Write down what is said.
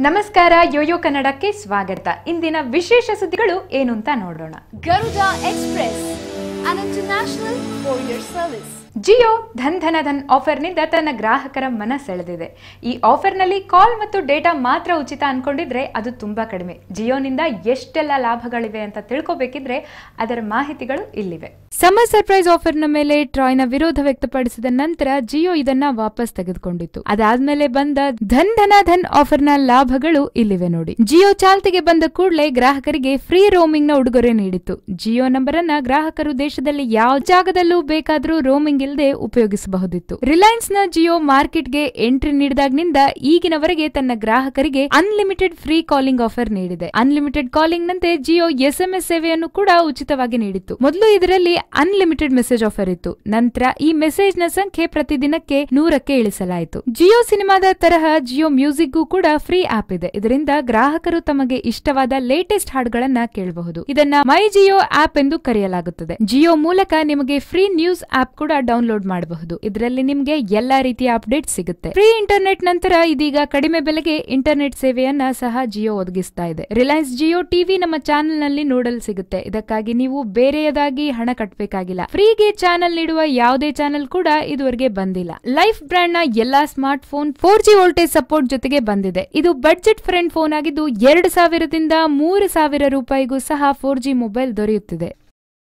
ನಮಸ್ಕಾರ ಯೋಯೋ ಕನ್ನಡಕ್ಕೆ ಸ್ವಾಗತ. ಇಂದಿನ ವಿಶೇಷ ಸುದ್ದಿಗಳು ಏನು ಅಂತ ನೋಡೋಣ Garuda Express, courier service Jio Dhan Dhana Dhan ಆಫರ್ನಿಂದ ತನ್ನ ಗ್ರಾಹಕರ ಮನ ಸೆಳೆದಿದೆ ಈ ಆಫರ್ನಲ್ಲಿ ಕಾಲ್ ಮತ್ತು ಡೇಟಾ ಮಾತ್ರ ಉಚಿತ ಅನ್ಕೊಂಡಿದ್ರೆ ಅದು ತುಂಬಾ ಕಡಿಮೆ. ಜಿಯೋನಿಂದ ಎಷ್ಟೆಲ್ಲ ಲಾಭಗಳಿವೆ ಅಂತ ತಿಳ್ಕೊಬೇಕಿದ್ರೆ ಅದರ ಮಾಹಿತಿಗಳು ಇಲ್ಲಿವೆ. ಸಮರ್ ಸರ್ಪ್ರೈಸ್ ಆಫರ್ನ ಮೇಲೆ ಟ್ರಾಯ್ನ ವಿರೋಧ ವ್ಯಕ್ತಪಡಿಸಿದ ನಂತರ ಜಿಯೋ ಇದನ್ನ ವಾಪಸ್ ತೆಗೆದುಕೊಂಡಿತ್ತು. ಅದಾದ್ಮೇಲೆ ಬಂದ ಧನ್ ಧನ ಧನ್ ಆಫರ್ನ ಲಾಭಗಳು ಇಲ್ಲಿವೆ ನೋಡಿ. ಜಿಯೋ ಚಾಲ್ತಿಗೆ ಬಂದ ಕೂಡಲೇ ಗ್ರಾಹಕರಿಗೆ ಫ್ರೀ ರೋಮಿಂಗ್ನ ಉಡುಗೊರೆ ನೀಡಿತ್ತು. ಜಿಯೋ ನಂಬರ್ ಅನ್ನ ಗ್ರಾಹಕರು ದೇಶದಲ್ಲಿ ಯಾವ ಜಾಗದಲ್ಲೂ ಬೇಕಾದರೂ ರೋಮಿಂಗ್ ಇಲ್ಲದೆ ಉಪಯೋಗಿಸಬಹುದಿತ್ತು. ರಿಲಯನ್ಸ್ನ ಜಿಯೋ ಮಾರ್ಕೆಟ್ಗೆ ಎಂಟ್ರಿ ನೀಡಿದಾಗಿನಿಂದ ಈಗಿನವರೆಗೆ ತನ್ನ ಗ್ರಾಹಕರಿಗೆ ಅನ್ಲಿಮಿಟೆಡ್ ಫ್ರೀ ಕಾಲಿಂಗ್ ಆಫರ್ ನೀಡಿದೆ. ಅನ್ಲಿಮಿಟೆಡ್ ಕಾಲಿಂಗ್ ನಂತೆ ಜಿಯೋ ಎಸ್ಎಂಎಸ್ ಸೇವೆಯನ್ನು ಕೂಡ ಉಚಿತವಾಗಿ ನೀಡಿತ್ತು. ಮೊದಲು ಇದರಲ್ಲಿ ಅನ್ಲಿಮಿಟೆಡ್ ಮೆಸೇಜ್ ಆಫರ್ ಇತ್ತು. ನಂತರ ಈ ಮೆಸೇಜ್ನ ಸಂಖ್ಯೆ ಪ್ರತಿದಿನಕ್ಕೆ ನೂರಕ್ಕೆ ಇಳಿಸಲಾಯಿತು. ಜಿಯೋ ಸಿನಿಮಾದ ತರಹ ಜಿಯೋ ಮ್ಯೂಸಿಕ್ಗೂ ಕೂಡ ಫ್ರೀ ಆಪ್ ಇದೆ. ಇದರಿಂದ ಗ್ರಾಹಕರು ತಮಗೆ ಇಷ್ಟವಾದ ಲೇಟೆಸ್ಟ್ ಹಾಡುಗಳನ್ನ ಕೇಳಬಹುದು. ಇದನ್ನ ಮೈ ಜಿಯೋ ಆಪ್ ಎಂದು ಕರೆಯಲಾಗುತ್ತದೆ. ಜಿಯೋ ಮೂಲಕ ನಿಮಗೆ ಫ್ರೀ ನ್ಯೂಸ್ ಆಪ್ ಕೂಡ ಡೌನ್ಲೋಡ್ ಮಾಡಬಹುದು. ಇದರಲ್ಲಿ ನಿಮಗೆ ಎಲ್ಲಾ ರೀತಿಯ ಅಪ್ಡೇಟ್ ಸಿಗುತ್ತೆ. ಫ್ರೀ ಇಂಟರ್ನೆಟ್ ನಂತರ ಇದೀಗ ಕಡಿಮೆ ಬೆಲೆಗೆ ಇಂಟರ್ನೆಟ್ ಸೇವೆಯನ್ನ ಸಹ ಜಿಯೋ ಒದಗಿಸ್ತಾ ಇದೆ. ರಿಲಯನ್ಸ್ ಜಿಯೋ ಟಿವಿ ನಮ್ಮ ಚಾನೆಲ್ನಲ್ಲಿ ನೋಡಲು ಸಿಗುತ್ತೆ. ಇದಕ್ಕಾಗಿ ನೀವು ಬೇರೆಯದಾಗಿ ಹಣ ಕಟ್ಟಬೇಕಾಗಿಲ್ಲ ಫ್ರೀಗೆ ಚಾನೆಲ್ ನೀಡುವ ಯಾವುದೇ ಚಾನೆಲ್ ಕೂಡ ಇದುವರೆಗೆ ಬಂದಿಲ್ಲ. ಲೈಫ್ ಬ್ರ್ಯಾಂಡ್ನ ಎಲ್ಲಾ smart phone four G voltage support ಜೊತೆಗೆ ಬಂದಿದೆ. ಇದು ಬಡ್ಜೆಟ್ ಫ್ರೆಂಡ್ ಫೋನ್ ಆಗಿದ್ದು ಎರಡು ಸಾವಿರದಿಂದ ಮೂರು ಸಾವಿರ ರೂಪಾಯಿಗೂ ಸಹ ಫೋರ್ ಜಿ ಮೊಬೈಲ್ ದೊರೆಯುತ್ತಿದೆ.